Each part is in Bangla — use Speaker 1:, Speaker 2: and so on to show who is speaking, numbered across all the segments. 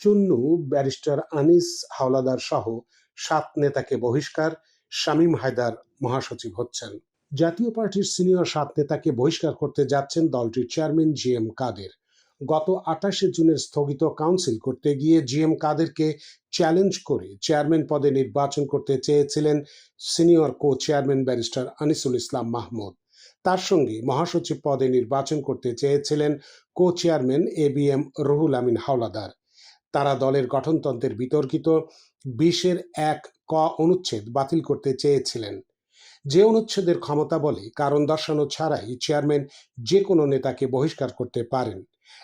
Speaker 1: চুন্নু, ব্যারিস্টার আনিস হাওলাদার সহ সাত নেতাকে বহিষ্কার, শামীম হায়দার মহাসচিব হচ্ছেন। জাতীয় পার্টির সিনিয়র সাত নেতাকে বহিষ্কার করতে যাচ্ছেন দলটির চেয়ারম্যান জি এম কাদের। গত আঠাশে জুনের স্থগিত কাউন্সিল করতে গিয়ে জি এম কাদেরকে চ্যালেঞ্জ করে চেয়ারম্যান পদে নির্বাচন করতে চেয়েছিলেন senior co chairman barrister Anisul Islam Mahmud. তার সঙ্গে মহাসচিব পদে নির্বাচন করতে চেয়েছিলেন co chairman A B M Ruhul Amin Howlader. তারা দলের গঠনতন্ত্রের বিতর্কিত বিশের এক ক অনুচ্ছেদ বাতিল করতে চেয়েছিলেন। যে অনুচ্ছেদের ক্ষমতা বলে কারণ দর্শানো ছাড়াই চেয়ারম্যান যে কোনো নেতাকে বহিষ্কার করতে পারেন।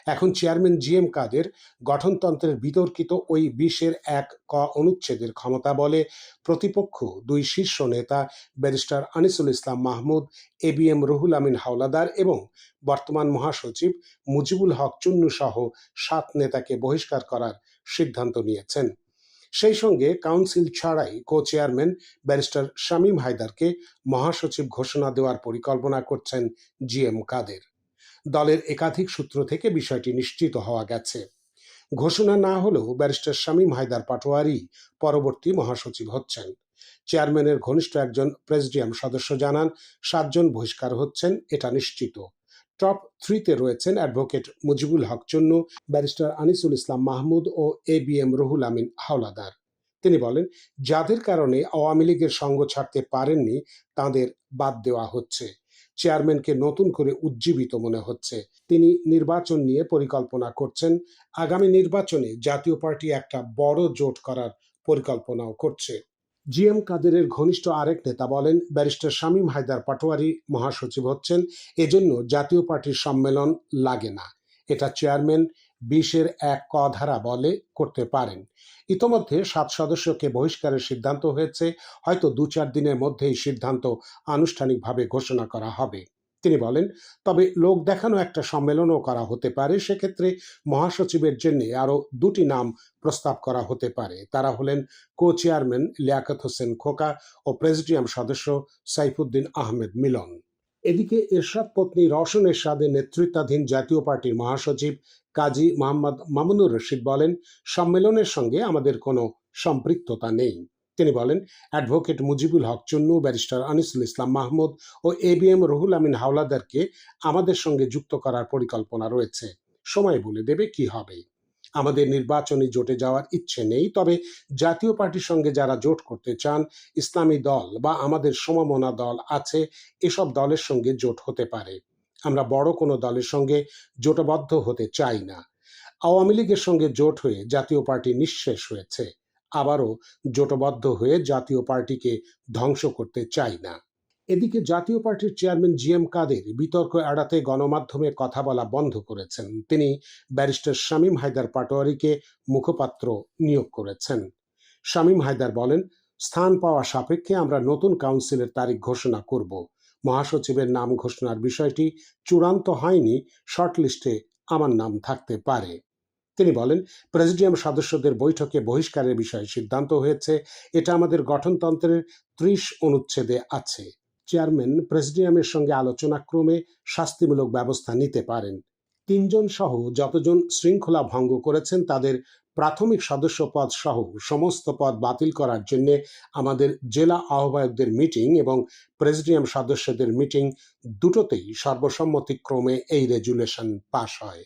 Speaker 1: এখন চেয়ারম্যান জি এম কাদের গঠনতন্ত্রের বিতর্কিত ওই বিশের এক ক অনুচ্ছেদের ক্ষমতা বলে প্রতিপক্ষ দুই শীর্ষ নেতা barrister Anisul Islam Mahmud, A B M Ruhul Amin Howlader এবং বর্তমান মহাসচিব মুজিবুল হক চুন্নু সহ সাত নেতাকে বহিষ্কার করার সিদ্ধান্ত নিয়েছেন। সেই সঙ্গে কাউন্সিল ছাড়াই কো চেয়ারম্যান ব্যারিস্টার শামীম হায়দারকে মহাসচিব ঘোষণা দেওয়ার পরিকল্পনা করছেন জি এম কাদের। দলের একাধিক সূত্র থেকে বিষয়টি নিশ্চিত হওয়া গেছে। ঘোষণা না হলেও ব্যারিস্টার শামীম হায়দার পাটোয়ারি পরবর্তী মহাসচিব হচ্ছেন। চেয়ারম্যানের ঘনিষ্ঠ একজন প্রেসিডিয়াম সদস্য জানান, সাতজন বহিষ্কার হচ্ছেন, এটা নিশ্চিত। টপ থ্রিতে রয়েছেন advocate Mujibul Haque Chunnu, barrister Anisul Islam Mahmud O A B M Ruhul Amin Howlader. তিনি বলেন, যাদের কারণে আওয়ামী লীগের সঙ্গ ছাড়তে পারেননি, তাদের বাদ দেওয়া হচ্ছে। চেয়ারম্যানকে নতুন করে উজ্জীবিত মনে হচ্ছে। তিনি নির্বাচন নিয়ে পরিকল্পনা করছেন। আগামী নির্বাচনে জাতীয় পার্টি একটা বড় জোট করার পরিকল্পনাও করছে। জি এম কাদেরের ঘনিষ্ঠ আরেক নেতা বলেন, ব্যারিস্টার শামীম হায়দার পাটোয়ারি মহাসচিব হচ্ছেন। এজন্য জাতীয় পার্টির সম্মেলন লাগে না। এটা চেয়ারম্যান বিশের এক ক ধারা বলে করতে পারেন। ইতোমধ্যে সাত সদস্যকে বহিষ্কারের সিদ্ধান্ত হয়েছে। হয়তো দু চার দিনের মধ্যেই সিদ্ধান্ত আনুষ্ঠানিকভাবে ঘোষণা করা হবে। তিনি বলেন, তবে লোক দেখানো একটা সম্মেলনও করা হতে পারে। সেক্ষেত্রে মহাসচিবের জন্য আরও দুটি নাম প্রস্তাব করা হতে পারে। তারা হলেন কো চেয়ারম্যান লিয়াকত হোসেন খোকা ও প্রেসিডিয়াম সদস্য সাইফুদ্দিন আহমেদ মিলন। এদিকে এরশাদ পত্নী রওশন এরশাদের নেতৃত্বাধীন জাতীয় পার্টির মহাসচিব কাজী মোহাম্মদ মামুনুর রশিদ বলেন, সম্মেলনের সঙ্গে আমাদের কোনো সম্পৃক্ততা নেই। তিনি বলেন, advocate Mujibul Haque Chunnu, barrister Anisul Islam Mahmud O A B M Ruhul Amin হাওলাদারকে আমাদের সঙ্গে যুক্ত করার পরিকল্পনা রয়েছে। সময় বলে দেবে কি হবে। আমাদের নির্বাচনী জোটে যাওয়ার ইচ্ছে নেই। তবে জাতীয় পার্টির সঙ্গে যারা জোট করতে চান, ইসলামী দল বা আমাদের সমমনা দল আছে, এসব দলের সঙ্গে জোট হতে পারে। আমরা বড় কোনো দলের সঙ্গে জোটবদ্ধ হতে চাই না। আওয়ামী লীগের সঙ্গে জোট হয়ে জাতীয় পার্টি নিঃশেষ হয়েছে। আবারও জোটবদ্ধ হয়ে জাতীয় পার্টিকে ধ্বংস করতে চাই না। এদিকে জাতীয় পার্টির চেয়ারম্যান জি এম কাদের বিতর্ক এড়াতে গণমাধ্যমে কথা বলা বন্ধ করেছেন। তিনি ব্যারিস্টার শামীম হায়দার পাটোয়ারিকে মুখপাত্র নিয়োগ করেছেন। শামীম হায়দার বলেন, স্থান পাওয়া সাপেক্ষে আমরা নতুন কাউন্সিলের তারিখ ঘোষণা করব। মহাসচিবের নাম ঘোষণার বিষয়টি চূড়ান্ত হয়নি, শর্টলিস্টে আমার নাম থাকতে পারে। তিনি বলেন, প্রেসিডিয়াম সদস্যদের বৈঠকে বহিষ্কারের বিষয়ে সিদ্ধান্ত হয়েছে। এটা আমাদের গঠনতন্ত্রের ত্রিশ অনুচ্ছেদে আছে। চেয়ারম্যান প্রেসিডিয়ামের সঙ্গে আলোচনাক্রমে শাস্তিমূলক ব্যবস্থা নিতে পারেন। তিনজন সহ যতজন শৃঙ্খলা ভঙ্গ করেছেন তাদের প্রাথমিক সদস্য পদ সহ সমস্ত পদ বাতিল করার জন্য আমাদের জেলা আহ্বায়কদের মিটিং এবং প্রেসিডিয়াম সদস্যদের মিটিং দুটোতেই সর্বসম্মতিক্রমে এই রেজুলেশন পাশ হয়।